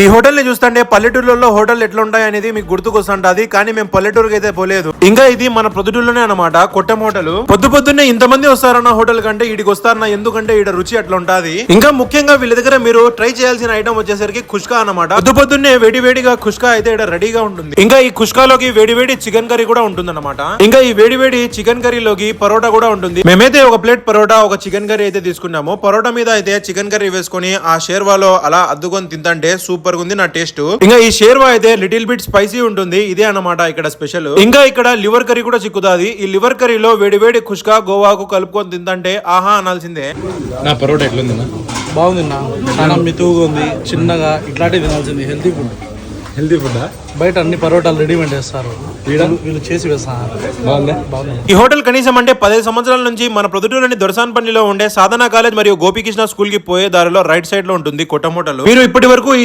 ఈ హోటల్ని చూస్తుంటే పల్లెటూర్లలో హోటల్ ఎట్లుంటాయి అనేది మీకు గుర్తుకొస్తుంటది కానీ మేము పల్లెటూరుకి అయితే పోలేదు. ఇంకా ఇది మన ప్రొద్దుటూరులోనే అనమాట కొట్టం హోటల్. పొద్దు పొద్దున్నే ఇంతమంది వస్తారన్న హోటల్ కంటే ఇడికి వస్తారన్న ఎందుకంటే ఈడ రుచి అట్లా ఉంటది ఇంకా ముఖ్యంగా వీళ్ళ దగ్గర మీరు ట్రై చేయాల్సిన ఐటమ్ వచ్చేసరికి కుష్కా అన్నమాట. పొద్దు పొద్దున్నే వేడి వేడిగా కుష్కా అయితే ఇక్కడ రెడీగా ఉంటుంది. ఇంకా ఈ ఖుష్కాలోకి వేడి వేడి చికెన్ కర్రీ కూడా ఉంటుంది ఇంకా ఈ వేడి వేడి చికెన్ కర్రీలోకి పరోటా కూడా ఉంటుంది. మేమైతే ఒక ప్లేట్ పరోటా ఒక చికెన్ కర్రీ అయితే తీసుకున్నాము. పరోటా మీద అయితే చికెన్ కర్రీ వేసుకొని ఆ షేర్వాలో అలా అద్దుకొని తింటే సూపర్ గా ఉంది నా టేస్ట్. ఇంకా ఈ షేర్వా అయితే లిటిల్ బిట్ స్పైసీ ఉంటుంది. ఇదే అన్నమాట ఇక్కడ స్పెషల్. ఇంకా ఇక్కడ లివర్ కర్రీ కూడా చిక్కుతాది. ఈ లివర్ కర్రీలో వేడి వేడి కుష్కా గోవాకు కలుపుకొని తింటే ఆహా అనాల్సిందే. నా పరోటా ఎట్లుంది బాగుంది నా చాలా మితువుగా ఉంది చిన్నగా ఇట్లాంటివి తినాల్సింది. హెల్తీ ఫుడ్ హెల్తీ ఫుడ్ బయట అన్ని పరోటాలు రెడీమేడ్ చేస్తారు. వీళ్ళు చేసి వేస్తారు బాగుందా? బాగుంది. ఈ హోటల్ కనీసం అంటే పదిహేను సంవత్సరాల నుంచి మన ప్రొద్దుటూరులోని దొరసాన్పల్లిలో ఉండే సాధన కాలేజ్ మరియు గోపికృష్ణ స్కూల్కి పోయే దారిలో రైట్ సైడ్లో ఉంటుంది కొట్టం హోటల్. మీరు ఇప్పటి వరకు ఈ